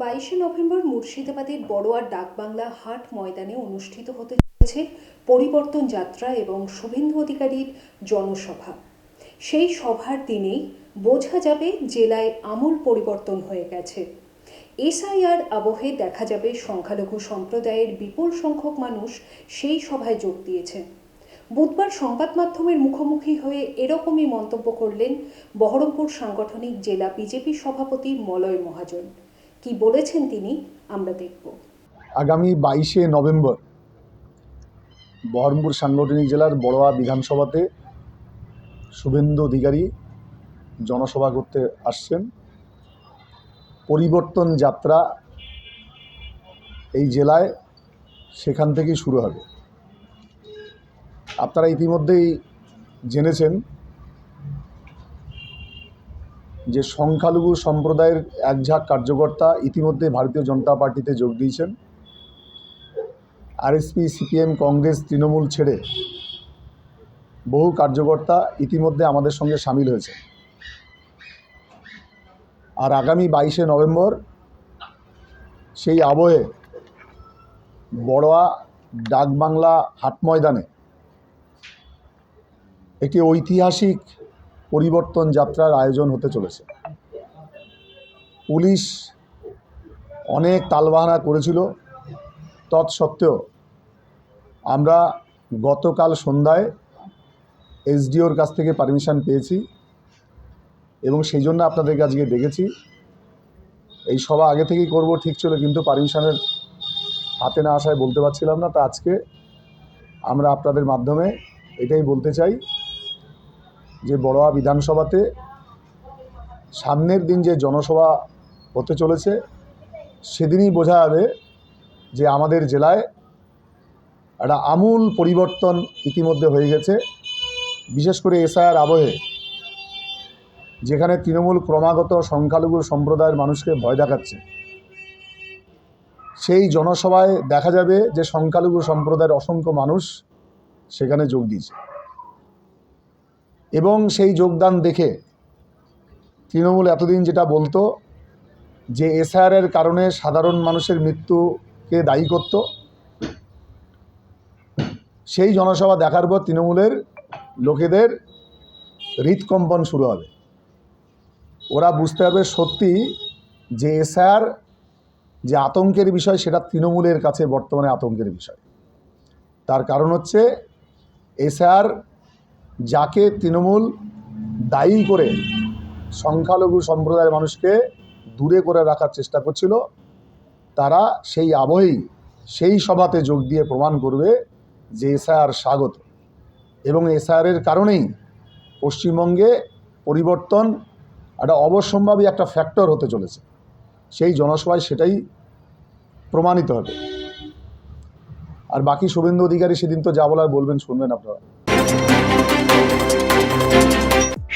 বাইশে নভেম্বর মুর্শিদাবাদের বড়োয়ার ডাকবাংলা হাট ময়দানে অনুষ্ঠিত হতে চলেছে পরিবর্তন যাত্রা এবং শুভেন্দু অধিকারীর জনসভা। সেই সভার দিনেই বোঝা যাবে জেলায় আমূল পরিবর্তন হয়ে গেছে। এসআইআর আবহে দেখা যাবে সংখ্যালঘু সম্প্রদায়ের বিপুল সংখ্যক মানুষ সেই সভায় যোগ দিয়েছে। বুধবার সংবাদ মাধ্যমের মুখোমুখি হয়ে এরকমই মন্তব্য করলেন বহরমপুর সাংগঠনিক জেলা বিজেপি সভাপতি মলয় মহাজন। কি বলেছেন তিনি, আমরা দেখব। আগামী বাইশে নভেম্বর বহরমপুর সাংগঠনিক জেলার বড়োয়া বিধানসভাতে শুভেন্দু অধিকারী জনসভা করতে আসছেন। পরিবর্তন যাত্রা এই জেলায় সেখান থেকেই শুরু হবে। আপনারা ইতিমধ্যেই জেনেছেন যে সংখ্যালঘু সম্প্রদায়ের একঝাঁক কার্যকর্তা ইতিমধ্যে ভারতীয় জনতা পার্টিতে যোগ দিয়েছেন। আরএসপি, সিপিএম, কংগ্রেস, তৃণমূল ছেড়ে বহু কার্যকর্তা ইতিমধ্যে আমাদের সঙ্গে সামিল হয়েছে আর আগামী বাইশে নভেম্বর সেই আবহে বড়োয়া ডাকবাংলা হাট ময়দানে একটি ঐতিহাসিক পরিবর্তন যাত্রার আয়োজন হতে চলেছে। পুলিশ অনেক তালবাহানা করেছিল। তৎসত্ত্বেও আমরা গতকাল সন্ধ্যায় এসডিওর কাছ থেকে পারমিশন পেয়েছি এবং সেই জন্য আপনাদেরকে আজকে ডেকেছি। এই সভা আগে থেকেই করব, ঠিক ছিল, কিন্তু পারমিশনের হাতে না আসায় বলতে পারছিলাম না। তা আজকে আমরা আপনাদের মাধ্যমে এটাই বলতে চাই। যে বড়োয়া বিধানসভাতে সামনের দিন যে জনসভা হতে চলেছে, সেদিনই বোঝা যাবে যে আমাদের জেলায় একটা আমূল পরিবর্তন ইতিমধ্যে হয়ে গেছে। বিশেষ করে এসআইআর আবহে, যেখানে তৃণমূল ক্রমাগত সংখ্যালঘু সম্প্রদায়ের মানুষকে ভয় দেখাচ্ছে। সেই জনসভায় দেখা যাবে যে সংখ্যালঘু সম্প্রদায়ের অসংখ্য মানুষ সেখানে যোগ দিয়েছে। এবং সেই যোগদান দেখে তৃণমূল এতদিন যেটা বলতো যে এসআইআরের কারণে সাধারণ মানুষের মৃত্যুকে দায়ী করত, সেই জনসভা দেখার পর তৃণমূলের লোকেদের হৃদকম্পন শুরু হবে। ওরা বুঝতে হবে সত্যি যে এসআর যে আতঙ্কের বিষয়, সেটা তৃণমূলের কাছে বর্তমানে আতঙ্কের বিষয়। তার কারণ হচ্ছে এসআইআর যাকে তৃণমূল দায়ী করে সংখ্যালঘু সম্প্রদায়ের মানুষকে দূরে করে রাখার চেষ্টা করছিল, তারা সেই আবহেই সেই সভাতে যোগ দিয়ে প্রমাণ করবে যে এসআইআর স্বাগত। এবং এসআইআরের কারণেই পশ্চিমবঙ্গে পরিবর্তন একটা অবশ্যম্ভাবী একটা ফ্যাক্টর হতে চলেছে। সেই জনসভায় সেটাই প্রমাণিত হবে। আর বাকি শুভেন্দু অধিকারী সেদিন তো যা বলার বলবেন, শুনবেন আপনারা।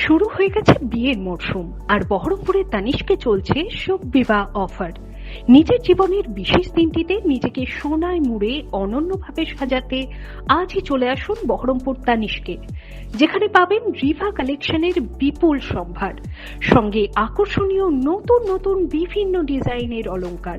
শুরু হয়ে গেছে বিয়ের মরশুম, আর বহরমপুরের তানিশকে চলছে শোক বিবাহ অফার। নিজের জীবনের বিশেষ দিনটিতে নিজেকে সোনায় মুড়ে অনন্যভাবে সাজাতে আজই চলে আসুন বহরমপুর তানিশকে, যেখানে পাবেন রিভা কালেকশনের বিপুল সম্ভার, সঙ্গে আকর্ষণীয় নতুন নতুন বিভিন্ন ডিজাইনের অলংকার